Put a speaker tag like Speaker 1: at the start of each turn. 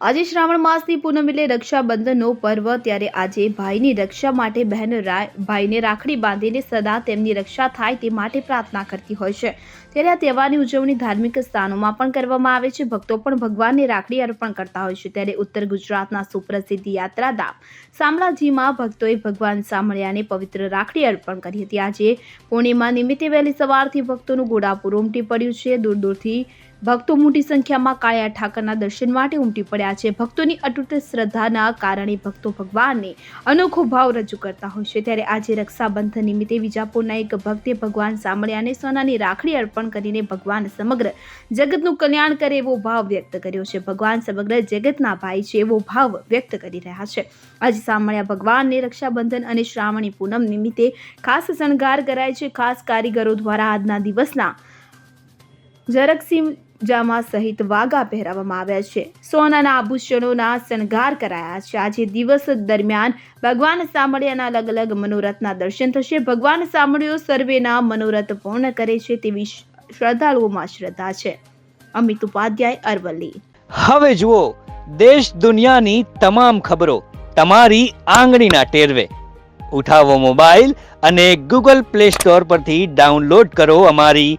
Speaker 1: આજે શ્રાવણ માસની પૂનમ એટલે રક્ષાબંધનનો પર્વ ત્યારે આજે ભાઈની રક્ષા માટે બહેન ભાઈને રાખડી બાંધીને સદા તેમની રક્ષા થાય તે માટે પ્રાર્થના કરતી હોય છે. ત્યારે આ તહેવારની ઉજવણી ધાર્મિક સ્થાનોમાં પણ કરવામાં આવે છે. ભક્તો પણ ભગવાનને રાખડી અર્પણ કરતા હોય છે. ત્યારે ઉત્તર ગુજરાતના સુપ્રસિદ્ધ યાત્રાધામ શામળાજીમાં ભક્તોએ ભગવાન સામળિયાને પવિત્ર રાખડી અર્પણ કરી હતી. આજે પૂર્ણિમા નિમિત્તે વહેલી સવારથી ભક્તોનું ગોળાપુર ઉમટી પડ્યું છે. દૂર દૂરથી ભક્તો મોટી સંખ્યામાં કાળિયા ઠાકરના દર્શન માટે ઉમટી પડ્યા છે. ભક્તોની અતૂટ શ્રદ્ધાના કારણે ભક્તો ભગવાનને અનોખો ભાવ રજૂ કરતા હોય છે. ત્યારે આજે રક્ષાબંધન નિમિત્તે વિજાપુરના એક ભક્તે ભગવાન સામળિયાને સોનાની રાખડી અર્પણ કરીને ભગવાન સમગ્ર જગતનું કલ્યાણ કરે એવો ભાવ વ્યક્ત કર્યો છે. ભગવાન સમગ્ર જગતના ભાઈ છે એવો ભાવ વ્યક્ત કરી રહ્યા છે. આજે સામળિયા ભગવાનને રક્ષાબંધન અને શ્રાવણી પૂનમ નિમિત્તે ખાસ શણગાર કરાય છે. ખાસ કારીગરો દ્વારા આજના દિવસના ઝરકસિંહ જામા સહિત વાઘા પહેરાવવામાં આવ્યા છે. સોનાના આભૂષણોના શણગાર કરાયા છે. આજે દિવસ દરમિયાન ભગવાન સામળિયાના અલગ અલગ મનોરથના દર્શન થશે. ભગવાન સામળિયો સર્વેના મનોરથ પૂર્ણ કરે છે તેવી શ્રદ્ધાળુઓમાં શ્રદ્ધા છે. અમિત ઉપાધ્યાય, અરવલ્લી.
Speaker 2: હવે જુઓ, દેશ દુનિયાની તમામ ખબરો તમારી આંગળીના ટેરવે. ઉઠાવો મોબાઈલ અને ગૂગલ પ્લે સ્ટોર પરથી ડાઉનલોડ કરો અમારી